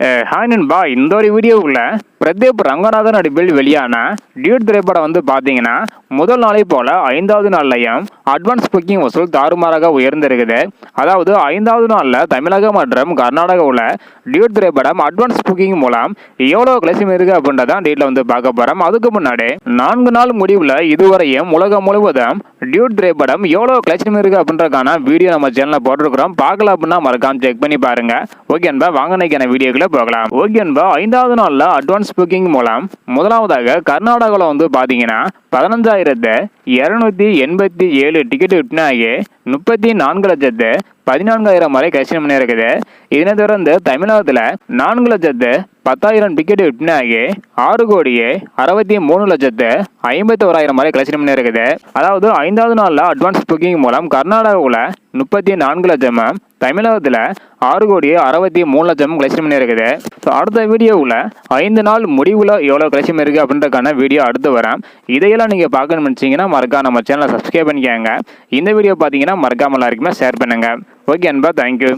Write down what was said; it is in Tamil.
ஹாய் நண்பா இந்த ஒரு வீடியோவுக்குள்ள பிரதீப் ரங்கநாதன் நடிப்பில் வெளியான டியூட் திரைப்படம் வந்து பார்த்தீங்கன்னா முதல் நாளை போல ஐந்தாவது நாள்லையும் அட்வான்ஸ் புக்கிங் வசூல் தாறுமாறாக உயர்ந்திருக்குது. அதாவது ஐந்தாவது நாளில் தமிழகம் மற்றும் கர்நாடகாவில் டியூட் திரைப்படம் அட்வான்ஸ் புக்கிங் மூலம் எவ்வளோ கலெக்ஷன் இருக்கு அப்படின்றதான் டீட்டில் வந்து பார்க்க போகிறோம் அதுக்கு முன்னாடி நான்கு நாள் முடிவில் இதுவரையும் உலகம் முழுவதும் டியூட் திரைப்படம் எவ்வளோ கலெக்ஷன் இருக்கு அப்படின்றதுக்கான வீடியோ நம்ம சேனலில் போட்டிருக்கிறோம். பார்க்கல அப்படின்னா மறக்காம செக் பண்ணி பாருங்க. ஓகே அன்பா வாங்க இன்னைக்கான போகலாம். ஓகே அன்பா ஐந்தாவது நாளில் அட்வான்ஸ் புக்கிங் மூலம் முதலாவதாக கர்நாடகாவில் வந்து பார்த்தீங்கன்னா பதினஞ்சாயிரத்து இரநூத்தி எண்பத்தி ஏழு டிக்கெட் விற்பனையாகி முப்பத்தி நான்கு லட்சத்து பதினான்காயிரம் வரை கலெக்ஷன் பண்ணியிருக்குது. இதனை தொடர்ந்து தமிழகத்தில் நான்கு லட்சத்து பத்தாயிரம் டிக்கெட் விற்பனையாகி ஆறு கோடியே அறுபத்தி மூணு லட்சத்து ஐம்பத்தி ஓராயிரம் வரை கலெக்ஷன் பண்ணியிருக்குது. அதாவது ஐந்தாவது நாளில் அட்வான்ஸ் புக்கிங் மூலம் கர்நாடகாவில் முப்பத்தி நான்கு லட்சமும் தமிழகத்தில் ஆறு கோடியே அறுபத்தி மூணு லட்சமும் கலெக்ஷன் பண்ணியிருக்குது. ஸோ அடுத்த வீடியோவில் ஐந்து நாள் முடிவில் எவ்வளோ கலெக்ஷன் இருக்குது அப்படின்றக்கான வீடியோ அடுத்து வரேன் இதையெல்லாம் நீங்கள் பார்க்கணும்னு நினச்சிங்கன்னா மறக்காம நம்ம சேனலை சப்ஸ்கிரைப் பண்ணிக்கோங்க. இந்த வீடியோ பார்த்தீங்கன்னா மறக்காமல் எல்லாருக்குமே ஷேர் பண்ணுங்கள் ஓகே அன்பா தேங்க்யூ